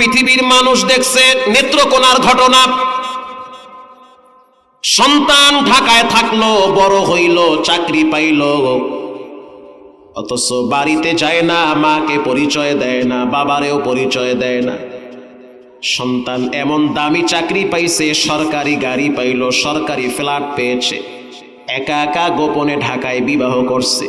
পৃথিবীর মানুষ দেখছে, নেত্রকোনার ঘটনা। সন্তান ঢাকায় থাকল, বড় হইল, চাকরি পাইল। অথচ বাড়িতে যায় না, মাকে পরিচয় দেয় না, বাবারেও পরিচয় দেয় না। সন্তান এমন দামি চাকরি পাইছে, সরকারি গাড়ি পাইল, সরকারি ফ্ল্যাট পেয়েছে। একা একা গোপনে ঢাকায় বিবাহ করছে।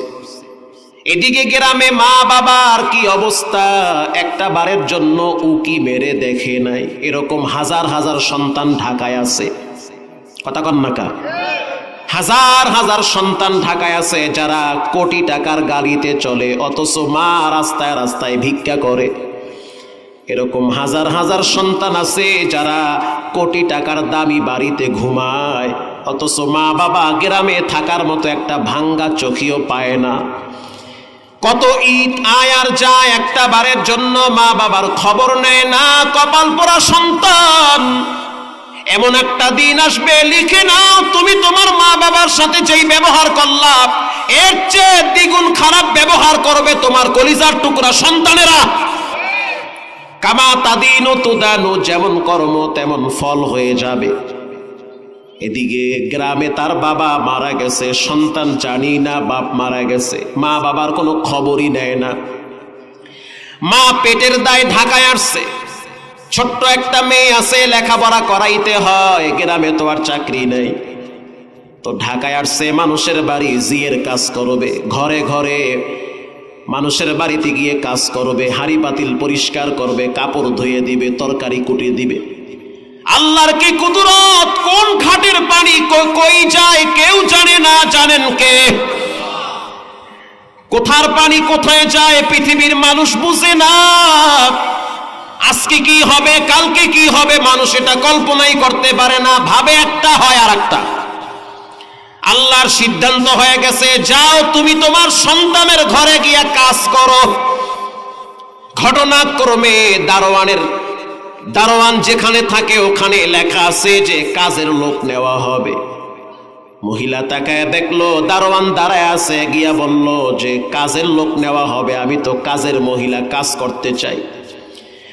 এদিকে গ্রামে মা বাবার কি অবস্থা? একটা বারের জন্য উকি মেরে দেখে নাই। এরকম হাজার হাজার সন্তান ঢাকায় আছে। কথা কন্যাকা হাজার হাজার সন্তান ঢাকায় আছে যারা কোটি টাকার গাড়িতে চলে, অথচ মা রাস্তায় রাস্তায় ভিক্ষা করে। এরকম হাজার হাজার সন্তান আছে যারা কোটি টাকার দামি বাড়িতে ঘুমায়। অথচ মা বাবা গ্রামে থাকার মতো একটা ভাঙ্গা চোখিও পায় না। কত ঈদ আয় আর যায় একটা বারের জন্য মা বাবার খবর নেয় না, কপাল পরা সন্তান। এমন একটা দিন আসবে, লিখে নাও, তুমি তোমার মা বাবার সাথে যেই ব্যবহার করলা, এর চেয়ে দ্বিগুণ খারাপ ব্যবহার করবে তোমার কলিজার টুকরা সন্তানেরা। কামা তাদিনু তুদানু, যেমন কর্ম তেমন ফল হয়ে যাবে। এদিকে গ্রামে তার বাবা মারা গেছে, সন্তান জানি না, বাপ মারা গেছে। মা বাবার কোনো খবরই নেয় না। মা পেটের দায় ঢাকায় আসছে। ছোট্ট একটা মেয়ে আছে, লেখাপড়া করাইতে হয়, গ্রামে তো আর চাকরি নেই। তো ঢাকায় আসছে, মানুষের বাড়ি জিয়ের কাজ করবে। ঘরে ঘরে মানুষের বাড়িতে গিয়ে কাজ করবে, হাড়ি পাতিল পরিষ্কার করবে, কাপড় ধুয়ে দিবে, তরকারি কুটিয়ে দিবে। আল্লাহর কি কুদরত ক- কই যায়, কেউ জানে না জানেন কে। কোথার পানি কোথায় যায়, পৃথিবীর মানুষ বুঝে না। আজকে কি হবে, কালকে কি হবে, মানুষ এটা কল্পনাই করতে পারে না, ভাবে একটা হয় আর একটা আল্লাহর সিদ্ধান্ত হয়ে গেছে, যাও তুমি তোমার সন্তানের ঘরে গিয়া কাজ করো। ঘটনাক্রমে দারোয়ানের দারোয়ান যেখানে থাকে, ওখানে লেখা আছে যে কাজের লোক নেওয়া হবে। মহিলা তাকায় দেখল, দারোয়ান দাঁড়ায় আছে, গিয়া বলল যে কাজের লোক নেওয়া হবে, আমি তো কাজের মহিলা, কাজ করতে চাই।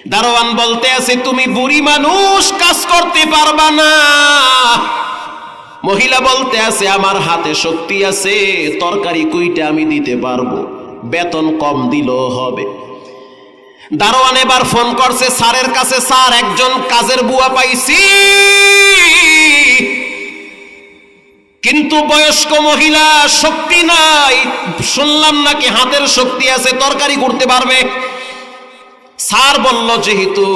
দারোয়ান বলতে আছে, তুমি বুড়ি মানুষ, কাজ করতে পারবা না। মহিলা বলতে আছে, আমার হাতে শক্তি আছে, তরকারি কুইটা আমি দিতে পারব, বেতন কম দিলেও হবে। দারোয়ান এবার ফোন করছে, স্যারের কাছে, স্যার, একজন কাজের বুয়া পাইছি। কিন্তু বয়স্ক মহিলা, শক্তি নাই। শুনলাম নাকি হাতের শক্তি আছে, তরকারি করতে পারবে? স্যার বলল, যেহেতু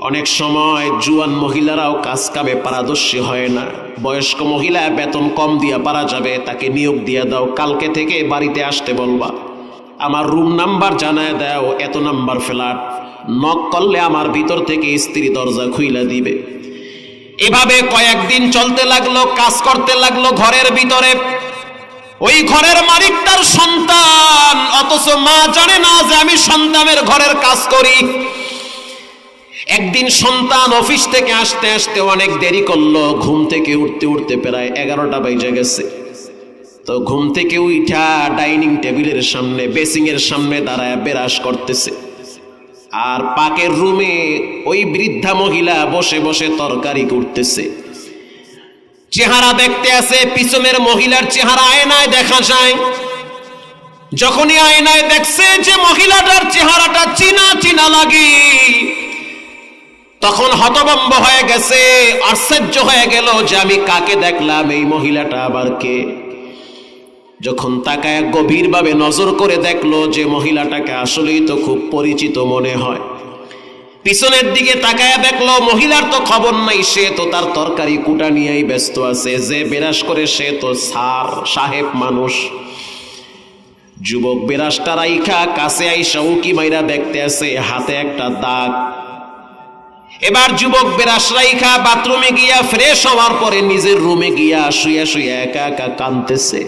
অনেক সময় জুয়ান মহিলারাও কাজ কামে পারদর্শী হয় না, বয়স্ক মহিলা বেতন কম দিয়া পারা যাবে, তাকে নিয়োগ দিয়ে দাও, কালকে থেকে বাড়িতে আসতে বলবা। আমার রুম নাম্বার জানায় দাও এত নাম্বার ফ্ল্যাট নক করলে আমার ভিতর থেকে স্ত্রী দরজা খুইলা দিবে। এভাবে কয়েকদিন চলতে লাগল, কাজ করতে লাগল ঘরের ভিতরে। ওই ঘরের মালিক তার সন্তান, অথচ মা জানে না যে আমি সন্তানের ঘরের কাজ করি। একদিন সন্তান অফিস থেকে আসতে আসতে অনেক দেরি করল, ঘুম থেকে উঠতে উঠতে প্রায় এগারোটা বেজে গেছে। তো ঘুম থেকে উঠা ডাইনিং টেবিলের সামনে বেসিং এর সামনে দাঁড়ায় বেরাস করতেছে। আর পাকের রুমে ওই বৃদ্ধা মহিলা বসে বসে তরকারি করতেছে। চেহারা দেখতে আছে, পিছনের মহিলার চেহারা আয়নায় দেখা যায়। যখনই আয়নায় দেখছে যে মহিলাটার চেহারাটা চিনা চিনা লাগে, তখন হতবম্ব হয়ে গেছে, আশ্চর্য হয়ে গেল যে আমি কাকে দেখলাম, এই মহিলাটা আবার কে? যখন তাকায় গভীরভাবে নজর করে দেখল যে মহিলাটাকে আসলেই তো খুব পরিচিত মনে হয়। পিছনের দিকে তাকায় দেখল, মহিলার তো খবর নাই, সে তো তার তরকারি কুটা নিয়েই ব্যস্ত আছে, যে বেরাস করে সে তো সার সাহেব মানুষ। যুবক বেরাসটা রাইখা কাছে আইসা উকি মাইরা দেখতে আছে, হাতে একটা দাগ। এবার যুবক বেরাস রাইখা বাথরুমে গিয়া ফ্রেশ হওয়ার পরে নিজের রুমে গিয়া শুয়ে শুয়ে একা একা কাঁদতেছে।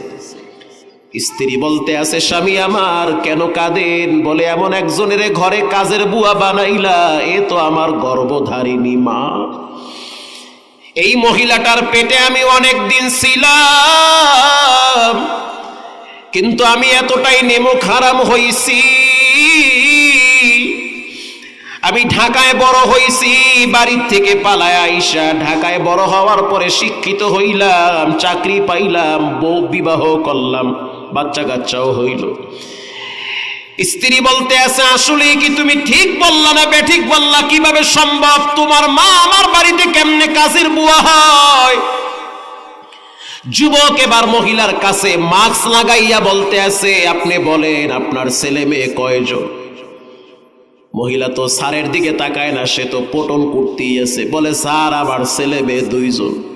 স্ত্রী বলতে আছে, স্বামী আমার, কেন কাঁদেন? বলে এমন একজনের ঘরে কাজের বুয়া বানাইলা, এ তো আমার গর্ভধারিণী মা। এই মহিলাটার পেটে আমি অনেক দিন ছিলাম, কিন্তু আমি এতটাই নেমো খারাম হইছি, আমি ঢাকায় বড় হইছি, বাড়ির থেকে পালায় আইসা ঢাকায় বড় হওয়ার পরে শিক্ষিত হইলাম, চাকরি পাইলাম, বউ বিবাহ করলাম। বাচ্চা কাচ্চাও হইল। স্ত্রী বলতে আছে আসলে কি তুমি ঠিক বললা না বেঠিক বললা? কীভাবে সম্ভব? তোমার মা আমার বাড়িতে কেমনে কাজের বুয়া হয়? যুবক এবার মহিলার কাছে মাস্ক লাগাইয়া বলতে আছে, আপনি বলেন, আপনার ছেলে মেয়ে কয়জন? মহিলা তো স্যারের দিকে তাকায় না, সে তো পটল করতেই আছে। বলে, স্যার, আমার ছেলে মেয়ে দুইজন।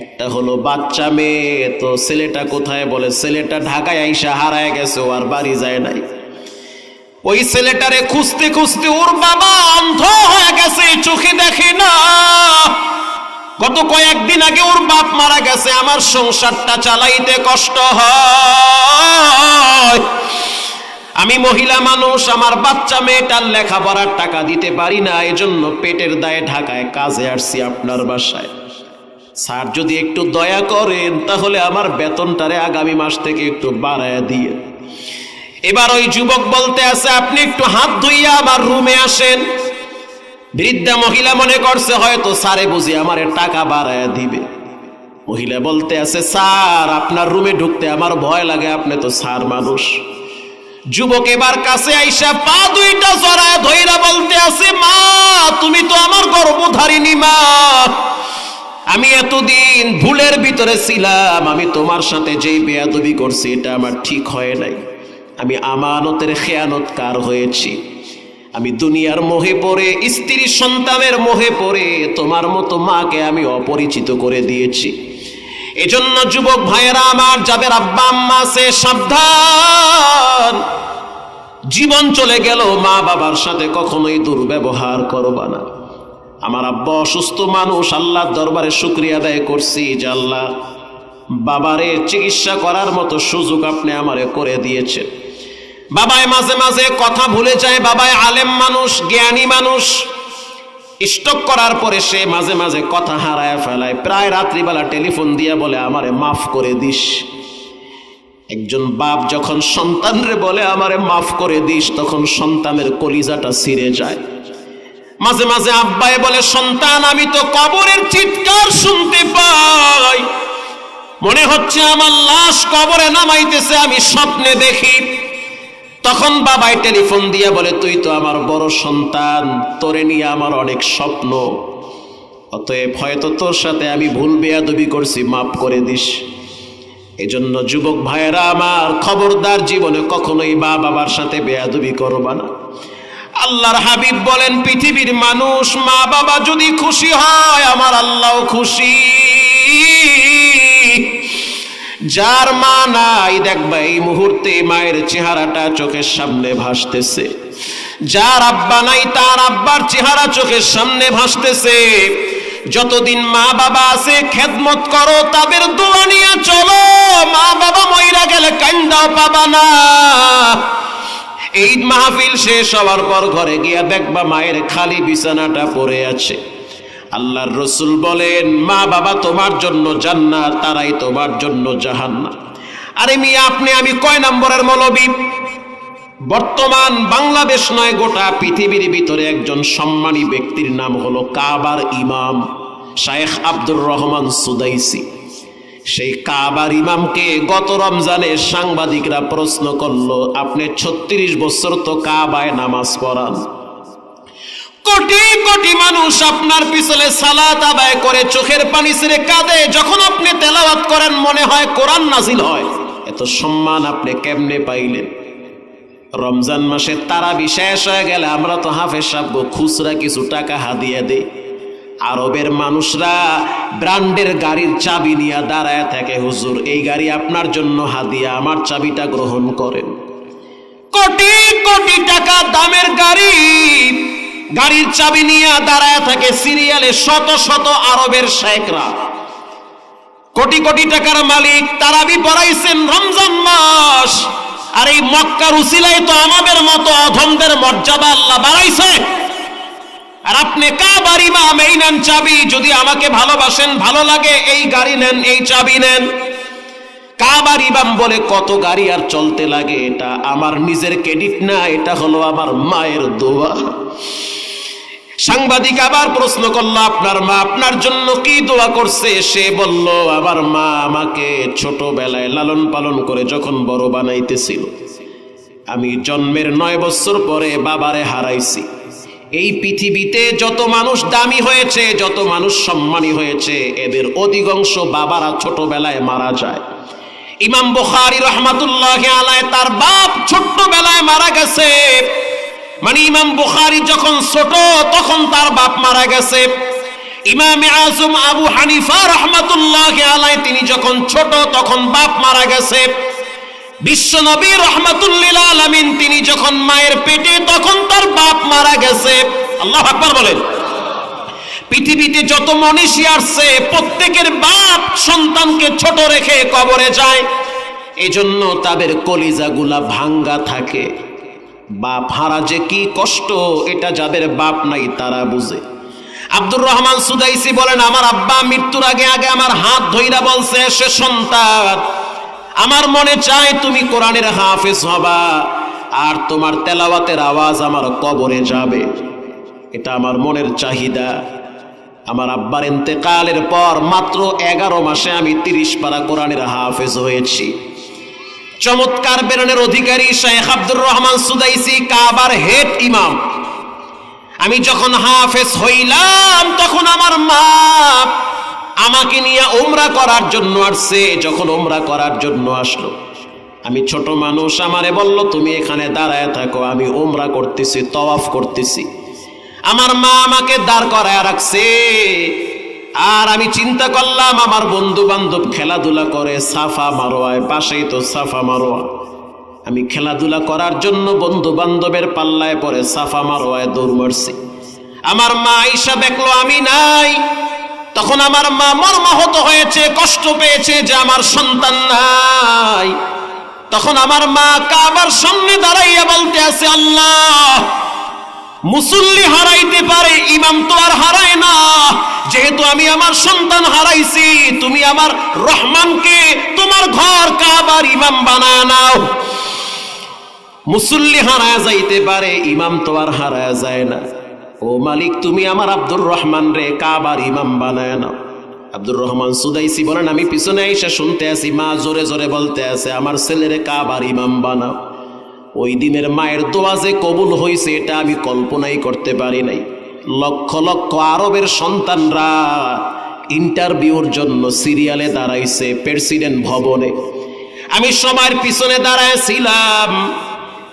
একটা হলো বাচ্চা মেয়ে, তো ছেলেটা কোথায় বলে, ছেলেটা ঢাকায় আইসা হারায় গেছে আর বাড়ি যায় নাই। ওই ছেলেটারে খুঁজতে খুঁজতে ওর বাবা অন্ধ হয়ে গেছে চোখে দেখে না। গত কয়েকদিন আগে ওর বাপ মারা গেছে, আমার সংসারটা চালাইতে কষ্ট হয়। আমি মহিলা মানুষ, আমার বাচ্চা মেয়েটার লেখাপড়ার টাকা দিতে পারি না, এজন্য পেটের দায়ে ঢাকায় কাজে আসছি আপনার বাসায়। স্যার যদি একটু দয়া করেন, তাহলে আমার বেতনটারে আগামী মাস থেকে একটু বাড়ায় দিয়ে। এবার ওই যুবক বলতে আছে, আপনি একটু হাত ধুইয়া আমার রুমে আসেন। বৃদ্ধা মহিলা মনে করছে, হয়তো স্যারে বুঝি আমার টাকা বাড়ায় দিবে। মহিলা বলতে আছে, স্যার, আপনার রুমে ঢুকতে আমার ভয় লাগে, আপনি তো স্যার মানুষ। যুবক এবার কাছে আইসা, পা দুইটা জড়ায় ধইরা বলতে আছে, মা, তুমি তো আমার গর্ভধারিণী, মা আমি এতদিন ভুলের ভিতরে ছিলাম, আমি তোমার সাথে যেই বেয়াদবি করছি, এটা আমার ঠিক হয় নাই। আমি আমানতের খেয়ানতকার হয়েছি? আমি দুনিয়ার মোহে পড়ে, স্ত্রী সন্তানের মোহে পড়ে, তোমার মতো মাকে আমি অপরিচিত করে দিয়েছি। এজন্য যুবক ভাইয়েরা আমার, যাদের আব্বা আম্মা আছে, সাবধান। জীবন চলে গেল মা বাবার সাথে কখনোই দুর্ব্যবহার করবা না। আমার আব্বা অসুস্থ মানুষ, আল্লাহর দরবারে শুক্রিয়া আদায় করছি যে আল্লাহ বাবারে চিকিৎসা করার মতো সুযোগ আপনি আমারে করে দিয়েছেন। বাবায় মাঝে মাঝে কথা ভুলে যায়, বাবায় আলেম মানুষ, জ্ঞানী মানুষ। স্টক করার পরে সে মাঝে মাঝে কথা হারায় ফেলায়। প্রায় রাত্রিবেলা টেলিফোন দিয়ে বলে, আমারে মাফ করে দিস। একজন বাপ যখন সন্তানরে বলে, আমারে মাফ করে দিস, তখন সন্তানের কলিজাটা ছিঁড়ে যায়। মাঝে মাঝে আব্বায় বলে, সন্তান, আমি তো কবরের চিৎকার শুনতে পাই। মনে হচ্ছে আমার লাশ কবরে নামাইতেছে, আমি স্বপ্নে দেখি। তখন বাবাই টেলিফোন দিয়ে বলে, তুই তো আমার বড় সন্তান, তোরে নিয়ে আমার অনেক স্বপ্ন। অতএব হয়তো তোর সাথে আমি ভুল বেয়াদবি করছি, মাফ করে দিস। এজন্য যুবক ভাইয়েরা, আমার খবরদার জীবনে কখনোই মা বাবার সাথে বেয়াদবি করবা না। আল্লাহর হাবিব বলেন, পৃথিবীর মানুষ মা বাবা যদি খুশি হয়, আমার আল্লাহ খুশি। যার মা নাই দেখবা এই মুহূর্তে মায়ের চেহারাটা চোখের সামনে ভাসতেছে। যার আব্বা নাই, তার আব্বার চেহারা চোখের সামনে ভাসতেছে। যতদিন মা বাবা আছে, খেদমত করো, তাদের দোয়া নিয়ে চলো। মা বাবা মইরা গেলে কান্দাও পাবা না। ঈদ মাহফিল শেষ হওয়ার পর ঘরে গিয়া দেখবা মায়ের খালি বিছানাটা পড়ে আছে। আল্লাহর রসুল বলেন, মা বাবা, তোমার জন্য জান্নাত, তারাই তোমার জন্য জাহান্নাম। আরে মিয়া, আপনি, আমি কয় নম্বরের মৌলবী? বর্তমান বাংলাদেশ নয়, গোটা পৃথিবীর ভিতরে একজন সম্মানী ব্যক্তির নাম হলো কাবার ইমাম, শায়েখ আব্দুর রহমান সুদাইসি। সেই কাবার ইমামকে গত রমজানে সাংবাদিকরা প্রশ্ন করল, আপনি ছত্রিশ বছর তো কাবায় নামাজ পড়ান। কোটি কোটি মানুষ আপনার পিছনে সালাত আদায় করে, চোখের পানি ছেড়ে কাঁদে। যখন আপনি তেলাওয়াত করেন, মনে হয় কোরআন নাজিল হয়। এত সম্মান আপনি কেমনে পাইলেন? রমজান মাসে তারা বিশেষ হয়ে গেলে আমরা তো হাফেজ সাহেব খুচরা কিছু টাকা হাদিয়া দেই। আরবের মানুষরা ব্র্যান্ডের গাড়ির চাবি নিয়ে দাঁড়ায় থাকে, হুজুর, এই গাড়ি আপনার জন্য হাদিয়া, আমার চাবিটা গ্রহণ করেন। কোটি কোটি টাকা দামের গাড়ি, গাড়ির চাবি নিয়ে দাঁড়ায় থাকে সিরিয়ালে শত শত আরবের শেখরা। কোটি কোটি টাকার মালিক তারাবি পড়াইছেন রমজান মাস। আর এই মক্কার উসিলাই তো আমাদের মতো অধমদের মর্যাদা আল্লাহ বাড়াইছে। আর আপনি কাবার ইমাম, এই নেন চাবি। যদি আমাকে ভালোবাসেন, ভালো লাগে, এই গাড়ি নেন, এই চাবি নেন। বলে, কত গাড়ি আর চলতে লাগে, এটা আমার নিজের ক্রেডিট না, এটা হলো আমার মায়ের দোয়া। সাংবাদিক আবার প্রশ্ন করল, আপনার মা আপনার জন্য কি দোয়া করছে? সে বলল, আমার মা আমাকে ছোটবেলায় লালন পালন করে যখন বড় বানাইতেছিল। আমি জন্মের নয় বছর পরে বাবারে হারাইছি। এই পৃথিবীতে যত মানুষ দামি হয়েছে, যত মানুষ সম্মানী হয়েছে, এদের অধিকাংশ বাবারা ছোটবেলায় মারা যায়। ইমাম বুখারী রহমাতুল্লাহ আলায় তার বাপ ছোট্টবেলায় মারা গেছে। মানে ইমাম বুখারী যখন ছোট, তখন তার বাপ মারা গেছে। ইমাম আজম আবু হানিফা রহমাতুল্লাহ আলায় তিনি যখন ছোট, তখন বাপ মারা গেছে। বিশ্ব নবী রহমাতুল্লিল আলামিন, তিনি যখন মায়ের পেটে, তখন তার বাপ মারা গেছে। আল্লাহ আকবার বলেন। পৃথিবীতে যত মনীষী আসছে, প্রত্যেকের বাপ সন্তানকে ছোট রেখে কবরে যায়। এজন্য তাদের কলিজাগুলা ভাঙ্গা থাকে। বাপ হারা যে কি কষ্ট, এটা যাদের বাপ নাই, তারা বুঝে। আব্দুর রহমান সুদাইসি বলেন, আমার আব্বা মৃত্যুর আগে আগে আমার হাত ধইরা বলছে, সে সন্তান আমার মনে চায় তুমি কোরআনের হাফেজ হবা, আর তোমার তেলাওয়াতের আওয়াজ আমার কবরে যাবে। এটা আমার মনের চাহিদা। আমার আব্বার ইন্তেকালের পর মাত্র এগারো মাসে আমি তিরিশ পারা কোরআনের হাফেজ হয়েছি। চমৎকার বেরনের অধিকারী শেখ আব্দুর রহমান সুদাইসি, কাবার হেড ইমাম। আমি যখন হাফেজ হইলাম, তখন আমার মা আমাকে নিয়ে ওমরা করার জন্য আসছে, যখন ওমরা করার জন্য আসলো। আমি ছোট মানুষ, আমারে বলল, তুমি এখানে দাঁড়ায় থাকো, আমি ওমরা করতেছি, তওয়াফ করতেছি। আমার মা আমাকে দাঁড় করায় রাখছে। আর আমি চিন্তা করলাম, আমার বন্ধু বান্ধব খেলাধুলা করে, সাফা মারোয়ায়, পাশেই তো সাফা মারোয়া। আমি খেলাধুলা করার জন্য বন্ধু বান্ধবের পাল্লায় পরে সাফা মারোয়ায় দৌড় মারছি। আমার মা আইসা দেখল, আমি নাই। তখন আমার মা মর্মাহত হয়েছে, কষ্ট পেয়েছে যে আমার সন্তান নাই। তখন আমার মা কাবার সামনে দাঁড়াইয়া বলতে আছে, আল্লাহ, মুসল্লি হারাইতে পারে, ইমাম তো আর হারায় না। যেহেতু আমি আমার সন্তান হারাইছি, তুমি আমার রহমানকে তোমার ঘর কাবার ইমাম বানায় নাও। মুসল্লি হারায় যাইতে পারে, ইমাম তো আর হারায় যায় না। ও মালিক, তুমি আমার আব্দুর রহমান রে, কাবার ইমাম বানায় নাও। আব্দুর রহমান সুদাইসি বলেন, আমি পিছনে এসে শুনতে আছি, মা জোরে জোরে বলতে আছে, আমার ছেলেরে কাবার ইমাম বানাও। ওই দিনের মায়ের দোয়া যে কবুল হয়েছে এটা আমি কল্পনাই করতে পারি নাই। লক্ষ লক্ষ আরবের সন্তানরা ইন্টারভিউর জন্য সিরিয়ালে দাঁড়াইছে, প্রেসিডেন্ট ভবনে। আমি সময়ের পিছনে দাঁড়াইছিলাম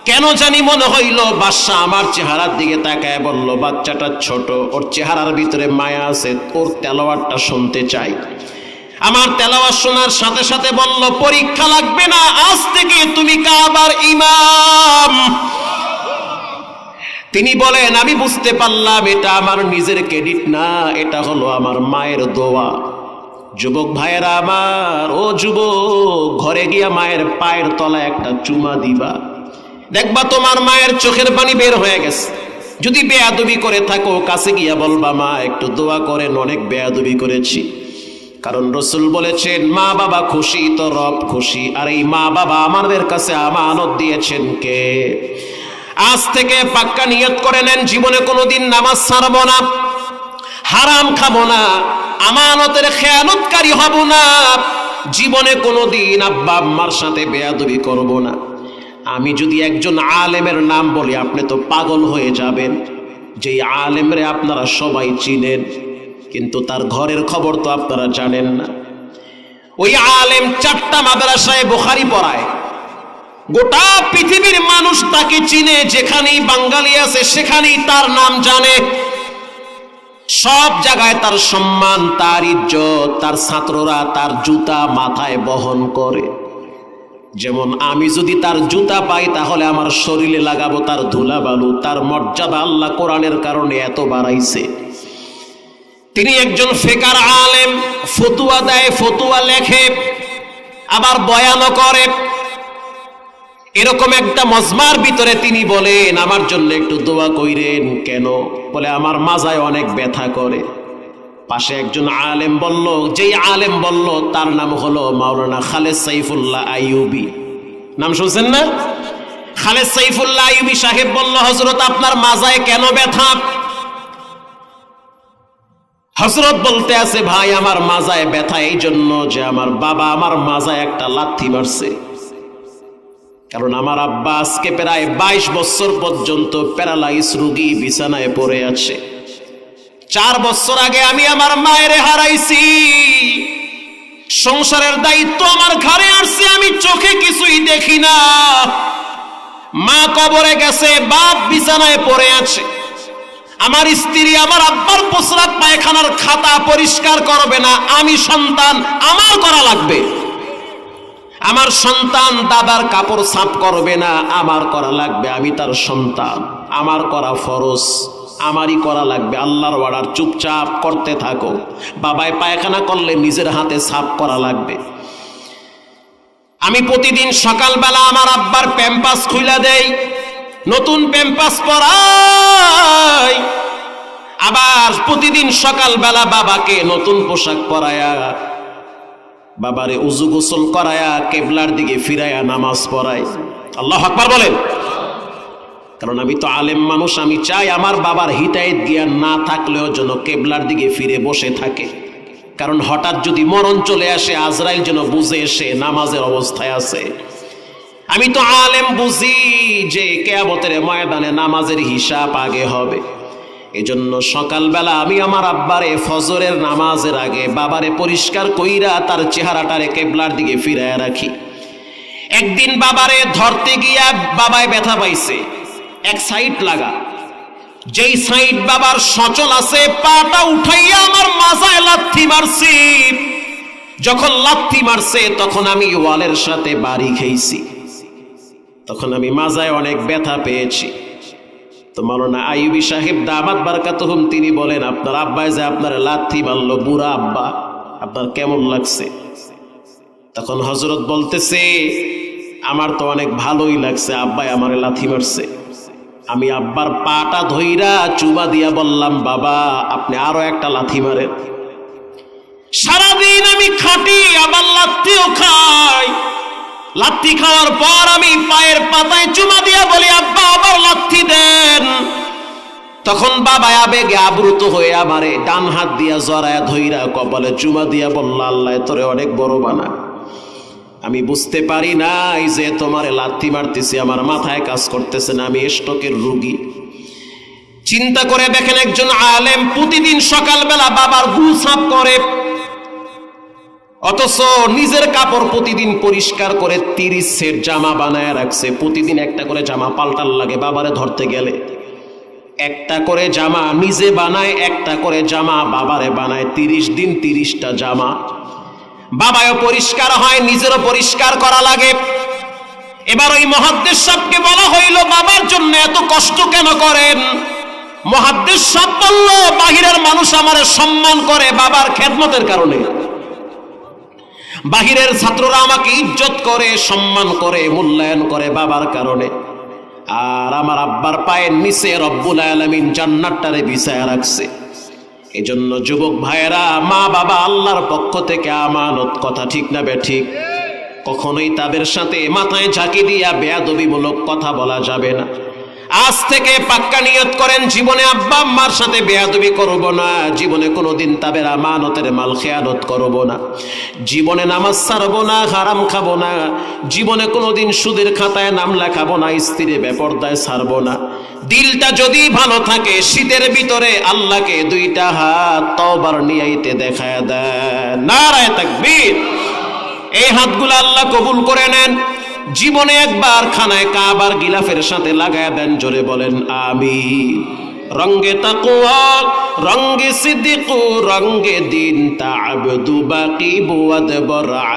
কেন জানি মনে হইল, বাদশাহ আমার চেহারার দিকে তাকায় বলল, বাচ্চাটা ছোট, ওর চেহারার ভিতরে মায়া আছে, ওর তেলোয়ারটা শুনতে চাই। আমার তেলাওয়াত শোনার সাথে সাথে বলল, পরীক্ষা লাগবে না, আজ থেকে তুমি কাবার ইমাম। তিনি বলেন, আমি বুঝতে পারলাম, এটা আমার নিজের ক্রেডিট না, এটা হলো আমার মায়ের দোয়া। যুবক ভাইয়েরা আমার, ও যুবক, ঘরে গিয়া মায়ের পায়ের তলায় একটা চুমা দিবা। দেখবা তোমার মায়ের চোখের পানি বের হয়ে গেছে। যদি বেয়াদবি করে থাকো, কাছে গিয়া বলবা, মা, একটু দোয়া করেন, অনেক বেয়াদবি করেছি। কারণ রসুল বলেছেন, মা বাবা খুশি তো রব খুশি, আর এই মা বাবা আমাদের কাছে আমানত দিয়েছেন কে? আজ থেকে পাক্কা নিয়ত করে নেন, জীবনে কোনোদিন নামাজ ছাড়বো না, হারাম খাব না, আমানতের খেয়ানতকারী হব না, জীবনে কোনোদিন আব্বা আম্মার সাথে বেয়াদবি করব না। আমি যদি একজন আলেমের নাম বলি, আপনি তো পাগল হয়ে যাবেন। যেই আলেমরে আপনারা সবাই চিনেন, কিন্তু তার ঘরের খবর তো আপনারা জানেন না। ওই আলেম চারটা মাদ্রাসায় বোখারি পড়ায়। গোটা পৃথিবীর মানুষ তাকে চিনে, যেখানেই বাঙালি আছে সেখানেই তার নাম জানে। সব জায়গায় তার সম্মান, তার ইজ্জত, তার ছাত্ররা তার জুতা মাথায় বহন করে। যেমন আমি যদি তার জুতা পাই, তাহলে আমার শরীরে লাগাবো তার ধুলাবালু, তার মর্যাদা আল্লাহ কোরআনের কারণে এত বাড়াইছে। তিনি একজন ফেকার আলেম, ফতুয়া দেয়, ফতুয়া লেখে, আবার বয়ানও করে। এরকম একটা মজমার ভিতরে তিনি বলেন, আমার জন্য একটু দোয়া কইরেন কেন? বলে, আমার মাজায় অনেক ব্যথা করে। পাশে একজন আলেম বলল, যেই আলেম বলল, তার নাম হলো মাওলানা খালেদ সাইফুল্লাহ আইয়ুবি। নাম শুনছেন না? খালেদ সাইফুল্লাহ আইয়ুবি সাহেব বলল হজরত আপনার মাজায় কেন ব্যথা? হজরত বলতে আছে, ভাই, আমার মাজায় ব্যথা এই জন্য যে আমার বাবা আমার মাজায় একটা লাথি মারছে। কারণ আমার আব্বা আজকে প্রায় বাইশ বছর পর্যন্ত প্যারালাইস রুগী বিছানায় পড়ে আছে। চার বছর আগে আমি আমার মায়ের হারাইছি। সংসারের দায়িত্ব আমার ঘরে আসছে, আমি চোখে কিছুই দেখি না। মা কবরে গেছে, বাপ বিছানায় পড়ে আছে। আমার স্ত্রী আমার আব্বার প্রস্রাব পায়খানার খাতা পরিষ্কার করবে না, আমি সন্তান, আমার করা লাগবে। আমার সন্তান দাদার কাপড় সাফ করবে না, আমার করা লাগবে, আমি তার সন্তান, আমার করা ফরজ। আমারই করা লাগবে, আল্লাহর ওয়ার্ডার চুপচাপ করতে থাকো। বাবায় পায়খানা করলে নিজের হাতে সাফ করা লাগবে। আমি প্রতিদিন সকালবেলা আমার আব্বার প্যাম্পাস খুলে দেই, নতুন প্যাম্পাস পরাই। আবার প্রতিদিন সকালবেলা বাবাকে নতুন পোশাক পরায়া, বাবারে উজু গোসল করায়া, কেবলার দিকে ফিরায়া নামাজ পড়াই। আল্লাহ আকবার বলেন। কারণ আমি তো আলেম মানুষ, আমি চাই আমার বাবার হিতায়ত জ্ঞান না থাকলেও যেন কেবলার দিকে ফিরে বসে থাকে। কারণ হঠাৎ যদি মরণ চলে আসে, আজরাইল যেন বুঝে এসে নামাজের অবস্থায় আছে। আমি তো আলেম বুঝি যে কেয়ামতের ময়দানে নামাজের হিসাব আগে হবে। এজন্য সকালবেলা আমি আমার আব্বারে ফজরের নামাজের আগে বাবারে পরিষ্কার কইরা তার চেহারাটারে কেবলার দিকে ফিরায় রাখি। একদিন বাবারে ধরতে গিয়া বাবায় ব্যথা পাইছে। এক সাইড লাগা। যেই সাইড বাবার সচল আছে, পাটা উঠাইয়া আমার মাজায় লাথি মারছি। যখন লাথি মারছে, তখন আমি ওয়ালের সাথে বাড়ি খেয়েছি। তখন আমি মাজায় অনেক ব্যথা পেয়েছি। তো মাওলানা আইবি সাহেব দামাত বারকাতহুম, তিনি বলেন, আপনার আব্বাই যে আপনার লাথি মারলো, বুড়া আব্বা, আপনার কেমন লাগছে? তখন হজরত বলতেছে, আমার তো অনেক ভালোই লাগছে, আব্বাই আমার লাথি মারছে। আমি আব্বার পাটা ধইরা চুবা দিয়া বললাম, বাবা, আপনি আরও একটা লাথি মারেন। সারাদিন আমি খাটি, আবার লাত্তিও খাই। লাত্তি খাওয়ার পর আমি পায়ের পাতায় চুমা দিয়া বলি, আব্বা, আবার লাত্তি দেন। তখন বাবা আবেগে আবৃত হয়ে আমারে ডান হাত দিয়া জরায়া ধইরা কপালে চুমা দিয়া বলল, আল্লাহ, তোরে অনেক বড় বানা। আমি বুঝতে পারি নাই যে তোমারে লাত্তি মারতেছি, আমার মাথায় কাজ করতেছে না, আমি স্টকের রুগী। চিন্তা করে দেখেন একজন আলেম প্রতিদিন সকালবেলা বাবার গু সাফ করে, অথচ নিজের কাপড় প্রতিদিন পরিষ্কার করে তিরিশ সেট জামা বানায় রাখছে। প্রতিদিন একটা করে জামা পাল্টাল লাগে, বাবারে ধরতে গেলে। একটা করে জামা নিজে বানায়, একটা করে জামা বাবারে বানায়। তিরিশ দিন তিরিশটা জামা। বাবায়ও পরিষ্কার হয়, নিজেরও পরিষ্কার করা লাগে। এবার ওই মহাদ্দেশ সাহকে বলা হইল, বাবার জন্য এত কষ্ট কেন করেন? মহাদ্দেশ সাহ বলল, বাহিরের মানুষ আমার সম্মান করে বাবার খেদমতের কারণে। বাহিরের ছাত্ররা আমাকে ইজ্জত করে, সম্মান করে, মূল্যায়ন করে বাবার কারণে। আর আমার আব্বার পায়ের নিচে রব্বুল আলমিন জান্নাতটারে বিছায় রাখছে। এজন্য যুবক ভাইয়েরা, মা বাবা আল্লাহর পক্ষ থেকে আমানত কথা ঠিক না বে ঠিক? কখনোই তাদের সাথে মাথায় ঝাঁকি দিয়া বেয়াদবিমূলক কথা বলা যাবে না। আজ থেকে পাক্কা নিয়ত করেন, জীবনে আব্বা আম্মার সাথে বেয়াদবি করব না, জীবনে কোনোদিন তাদের আমানতের মাল খেয়ানত করব না, জীবনে নামাজ ছাড়বো না, হারাম খাব না, জীবনে কোনোদিন সুদের খাতায় নাম লেখাবো না, স্ত্রীর বেপরদায় ছাড়বো না। দিলটা যদি ভালো থাকে, শীতের ভিতরে আল্লাহকে দুইটা হাত তবার নিয়াইতে দেখায় দেয় নারায় তাকবীর। এই হাতগুলো আল্লাহ কবুল করে নেন। জীবনে একবার খানায় কাবার গিলাফের সাথে লাগায় দেন, জোরে বলেন আমি রঙ্গে তাকুয়া রঙ্গে সিদ্দিকু, রঙ্গে দিন তা আবদু বাকি বুয়াদ বরা